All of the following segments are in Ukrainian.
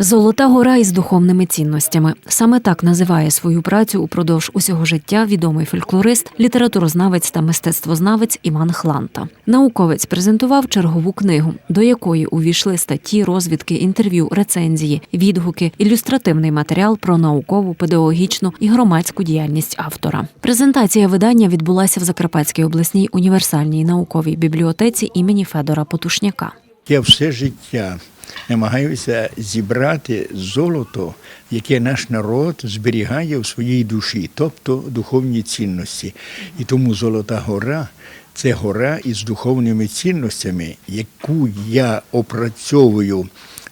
Золота гора із духовними цінностями. Саме так називає свою працю упродовж усього життя відомий фольклорист, літературознавець та мистецтвознавець Іван Хланта. Науковець презентував чергову книгу, до якої увійшли статті, розвідки, інтерв'ю, рецензії, відгуки, ілюстративний матеріал про наукову, педагогічну і громадську діяльність автора. Презентація видання відбулася в Закарпатській обласній універсальній науковій бібліотеці імені Федора Потушняка. Я все життя намагаюся зібрати золото, яке наш народ зберігає в своїй душі, тобто духовні цінності. І тому Золота гора це гора із духовними цінностями, яку я опрацьовую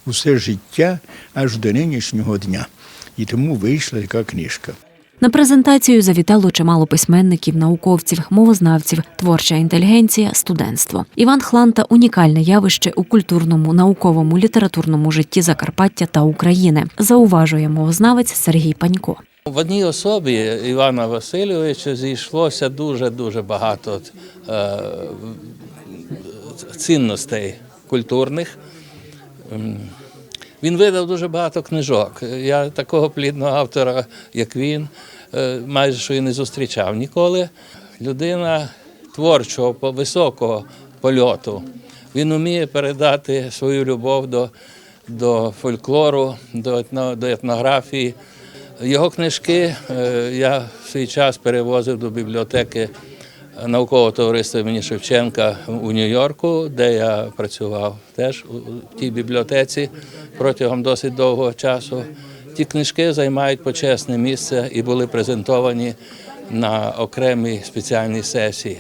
усе життя аж до нинішнього дня. І тому вийшла така книжка. На презентацію завітало чимало письменників, науковців, мовознавців, творча інтелігенція, студентство. Іван Хланта унікальне явище у культурному, науковому, літературному житті Закарпаття та України, зауважує мовознавець Сергій Панько. В одній особі Івана Васильовича зійшлося дуже дуже багато е, цінностей культурних. Він видав дуже багато книжок. Я такого плідного автора, як він, е, майже що і не зустрічав ніколи. Людина творчого, високого польоту. Він вміє передати свою любов до, до фольклору, до, етно, до етнографії. Його книжки е, я в свій час перевозив до бібліотеки наукового товариства імені Шевченка у Нью-Йорку, де я працював теж у тій бібліотеці протягом досить довгого часу. Ті книжки займають почесне місце і були презентовані на окремій спеціальній сесії.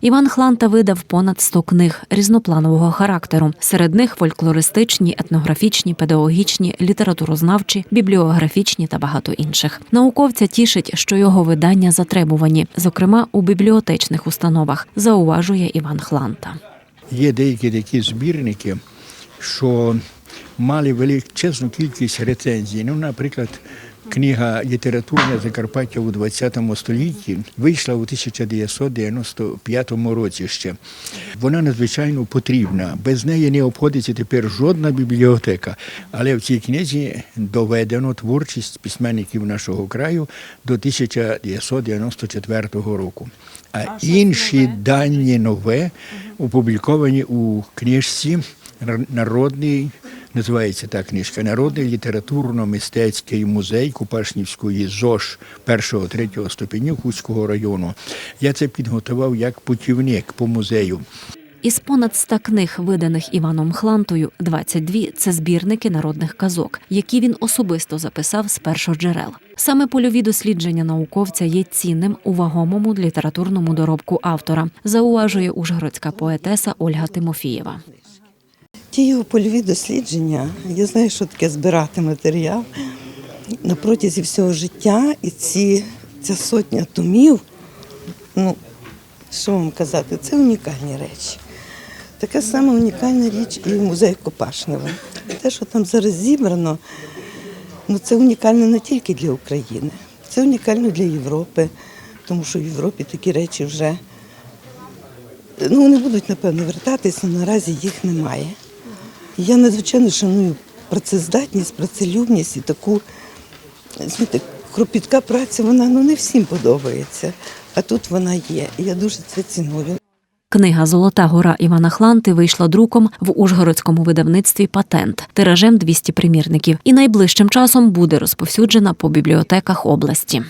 Іван Хланта видав понад 100 книг різнопланового характеру. Серед них фольклористичні, етнографічні, педагогічні, літературознавчі, бібліографічні та багато інших. Науковця тішить, що його видання затребувані, зокрема у бібліотечних установах, зауважує Іван Хланта. Є деякі такі збірники, що мали величезну кількість рецензій. Ну, наприклад, книга Літературне Закарпаття у ХХ столітті вийшла у 1995 році ще. Вона надзвичайно потрібна. Без неї не обходиться тепер жодна бібліотека. Але в цій книзі доведено творчість письменників нашого краю до 1994 року. А інші дані нове опубліковані у книжці Народний, називається та книжка Народний літературно-мистецький музей Купашнівської ЗОЖ першого третього ступеню Хуського району. Я це підготував як путівник по музею. Із понад ста книг, виданих Іваном Хлантою, 22 – це збірники народних казок, які він особисто записав з першоджерел. Саме польові дослідження науковця є цінним у вагомому літературному доробку автора, зауважує ужгородська поетеса Ольга Тимофієва. Ті його польові дослідження, я знаю, що таке збирати матеріал на протязі всього життя, і ці, ця сотня томів, ну, що вам казати, це унікальні речі. Така сама унікальна річ і в музеї Копашнева. Те, що там зараз зібрано, ну, це унікально не тільки для України, це унікально для Європи, тому що в Європі такі речі вже ну, вони будуть, напевно, вертатися, але наразі їх немає. Я надзвичайно шаную працездатність, працелюбність і таку, знаєте, кропітка праця, вона ну, не всім подобається, а тут вона є. Я дуже це ціную. Книга Золота гора Івана Хланти вийшла друком в ужгородському видавництві Патент тиражем 200 примірників і найближчим часом буде розповсюджена по бібліотеках області.